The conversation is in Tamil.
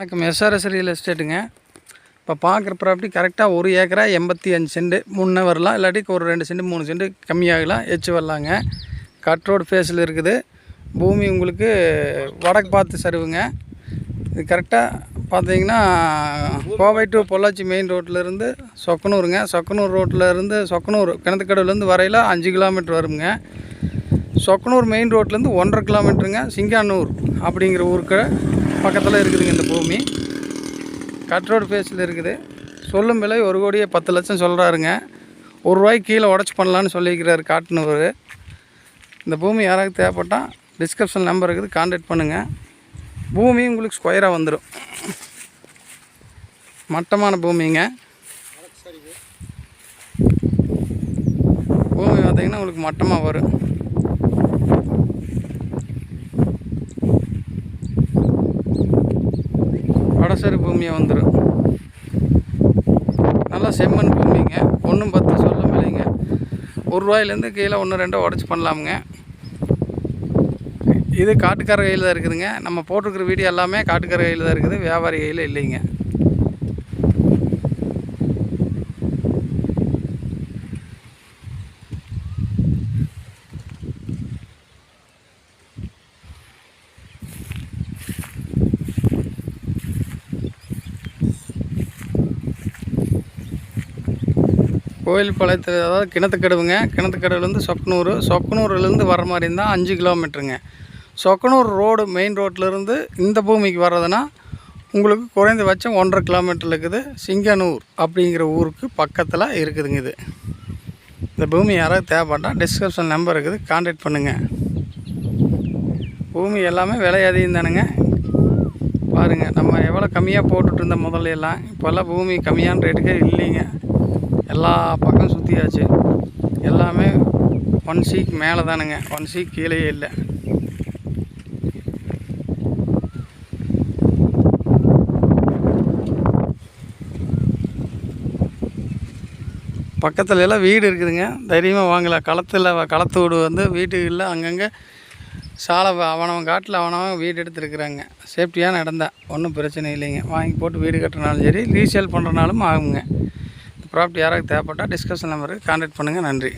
வணக்கம். எஸ்ஆர்எஸ் ரியல் எஸ்டேட்டுங்க இப்போ பார்க்குற ப்ராப்பர்ட்டி கரெக்டாக ஒரு ஏக்கரா எண்பத்தி அஞ்சு சென்ட். முன்னே வரலாம். இல்லாட்டி ஒரு ரெண்டு சென்ட் மூணு சென்ட் கம்மியாகலாம். எச்சு வரலாங்க. கட் ரோடு ஃபேஸில் இருக்குது. பூமி உங்களுக்கு வடக்கு பார்த்து சருவுங்க. இது கரெக்டாக பார்த்தீங்கன்னா கோவை டு பொள்ளாச்சி மெயின் ரோட்டிலேருந்து சொக்கனூருங்க. சொக்கனூர் ரோட்டில் இருந்து சொக்கனூர் கிணத்துக்கடவுலேருந்து வரையில் அஞ்சு கிலோமீட்டர் வருங்க. சொக்கனூர் மெயின் ரோட்லேருந்து ஒன்றரை கிலோமீட்டருங்க சிங்கானூர் அப்படிங்கிற ஊருக்கு பக்கத்தில் இருக்குதுங்க இந்த பூமி. கட் ரோடு இருக்குது. சொல்லும் விலை ஒரு கோடியே பத்து லட்சம் சொல்கிறாருங்க ஒரு ரூபாய்க்கு கீழே உடச்சி பண்ணலான்னு சொல்லியிருக்கிறாரு காட்டுனவர். இந்த பூமி யாராவது தேவைப்பட்டால் டிஸ்கிரிப்ஷன் நம்பர் இருக்குது கான்டாக்ட் பண்ணுங்கள் பூமி உங்களுக்கு ஸ்கொயராக வந்துடும் மட்டமான பூமிங்க. பூமி பார்த்தீங்கன்னா உங்களுக்கு மட்டமாக வரும். கேசரி பூமியை வந்துடும் நல்லா செம்மண் பூமிங்க. ஒன்றும் பத்து சொல்ல இல்லைங்க ஒரு ரூபாயிலேருந்து கீழே ஒன்று ரெண்டோ உடச்சி பண்ணலாமுங்க. இது காட்டுக்கார கையில் தான் இருக்குதுங்க. நம்ம போட்டிருக்கிற வீடியோ எல்லாமே காட்டுக்கார கையில் தான் இருக்குது. வியாபாரி கையில் இல்லைங்க. கோயில் பாளையத்தில் அதாவது கிணத்துக்கடவுங்க. கிணத்துக்கடவுலேருந்து சொக்கனூர். சொக்கனூர்லேருந்து வர மாதிரி இருந்தால் அஞ்சு கிலோமீட்டருங்க. சொக்கனூர் ரோடு மெயின் ரோட்லேருந்து இந்த பூமிக்கு வர்றதுன்னா உங்களுக்கு குறைந்தபட்சம் ஒன்றரை கிலோமீட்டரில் இருக்குது. சிங்கனூர் அப்படிங்கிற ஊருக்கு பக்கத்தில் இருக்குதுங்க இது. இந்த பூமி யாராவது தேவைப்பட்டால் டிஸ்கிரிப்ஷன் நம்பர் இருக்குது. கான்டாக்ட் பண்ணுங்கள் பூமி எல்லாமே விலை அதிகம் தானுங்க. பாருங்கள் நம்ம எவ்வளோ கம்மியாக போட்டுட்டு இருந்த முதல்ல எல்லாம் இப்போல்லாம் பூமி கம்மியான ரேட்டுக்கே இல்லைங்க. எல்லா பக்கம் சுற்றியாச்சு எல்லாமே ஒன் சீக் மேலே தானுங்க ஒன் சீக் கீழேயே இல்லை. பக்கத்துல எல்லாம் வீடு இருக்குதுங்க. தைரியமாக வாங்கலாம் களத்தில் களத்து வீடு வந்து வீட்டுகளில் அங்கங்கே சாலை அவனவன் காட்டில் அவனவன் வீடு எடுத்துருக்குறாங்க. சேஃப்டியாக நடந்தால் ஒன்றும் பிரச்சனை இல்லைங்க. வாங்கி போட்டு வீடு கட்டுறனாலும் சரி ரீசேல் பண்ணுறனாலும் ஆகுங்க. ப்ராப்பர்ட்டி யாராவது தேவைப்பட்டால் டிஸ்கஷன் நம்பருக்கு கான்டாக்ட் பண்ணுங்கள் நன்றி.